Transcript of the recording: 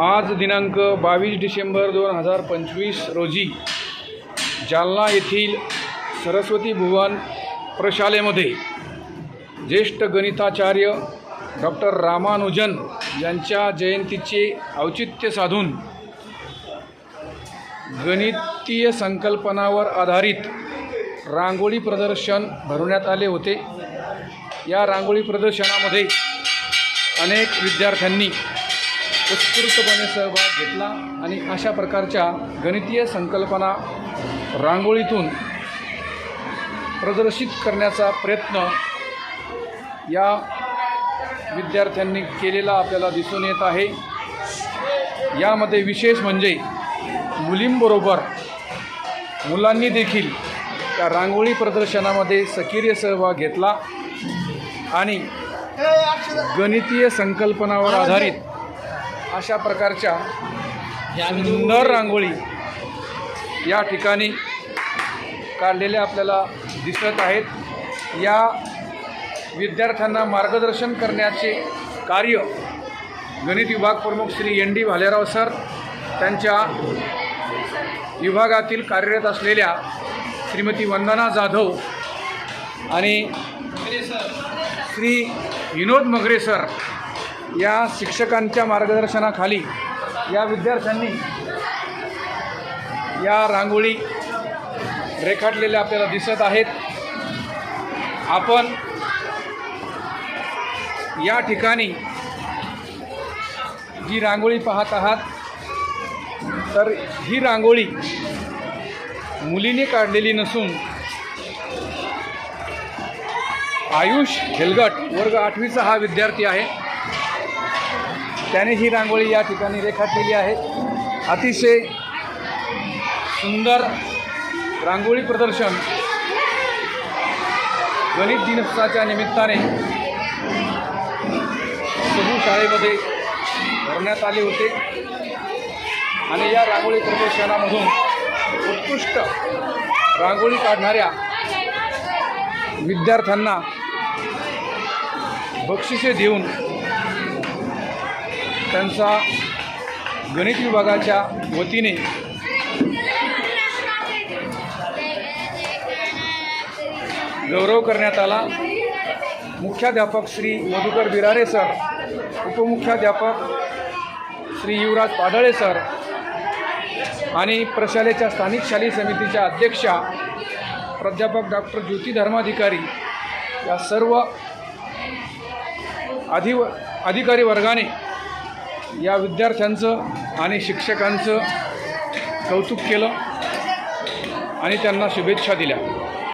आज दिनांक बावीस डिसेंबर दोन हजार पंचवीस रोजी जालना येथील सरस्वती भुवन प्रशालेमध्ये ज्येष्ठ गणिताचार्य डॉक्टर रामानुजन यांच्या जयंतीचे औचित्य साधून गणितीय संकल्पनावर आधारित रांगोळी प्रदर्शन भरवण्यात आले होते. या रांगोळी प्रदर्शनामध्ये अनेक विद्यार्थ्यांनी उत्स्फूर्तपणे सहभाग घेतला आणि अशा प्रकारच्या गणितीय संकल्पना रांगोळीतून प्रदर्शित करण्याचा प्रयत्न या विद्यार्थ्यांनी केलेला आपल्याला दिसून येत आहे. यामध्ये विशेष म्हणजे मुलींबरोबर मुलांनी देखील त्या रांगोळी प्रदर्शनामध्ये सक्रिय सहभाग घेतला आणि गणितीय संकल्पनावर आधारित अशा प्रकारच्या सुंदर रांगोळी या ठिकाणी काढलेल्या आपल्याला दिसत आहेत. या विद्यार्थ्यांना मार्गदर्शन करण्याचे कार्य गणित विभाग प्रमुख Shri N D Bhalerao sir त्यांच्या विभागातील कार्यरत असलेल्या श्रीमती वंदना जाधव आणि श्री विनोद मगरे सर या शिक्षकांच्या मार्गदर्शनाखाली या विद्यार्थ्यांनी या रांगोळी रेखाटलेल्या आपल्याला दिसत आहेत. आपण या ठिकाणी जी रांगोळी पाहत आहात तर ही रांगोळी मुलीने काढलेली नसून आयुष हेलगट वर्ग आठवीचा हा विद्यार्थी आहे. त्याने ही रांगोळी या ठिकाणी रेखाटलेली आहे. अतिशय सुंदर रांगोळी प्रदर्शन गणित दिनोत्सवाच्या निमित्ताने सगू शाळेमध्ये भरण्यात आले होते. आणि या रांगोळी प्रदर्शनामधून उत्कृष्ट रांगोळी काढणाऱ्या विद्यार्थ्यांना बक्षिसे देऊन त्यांचा गणित विभागाच्या वतीने गौरव करण्यात आला. मुख्याध्यापक श्री मधुकर बिरारे सर उपमुख्याध्यापक श्री युवराज पाडळे सर आणि प्रशालेच्या स्थानिक शालेय समितीच्या अध्यक्षा प्राध्यापक डॉक्टर ज्योती धर्माधिकारी या सर्व अधिव अधिकारी वर्गाने या विद्यार्थ्यांचं आणि शिक्षकांचं कौतुक केलं आणि त्यांना शुभेच्छा दिल्या.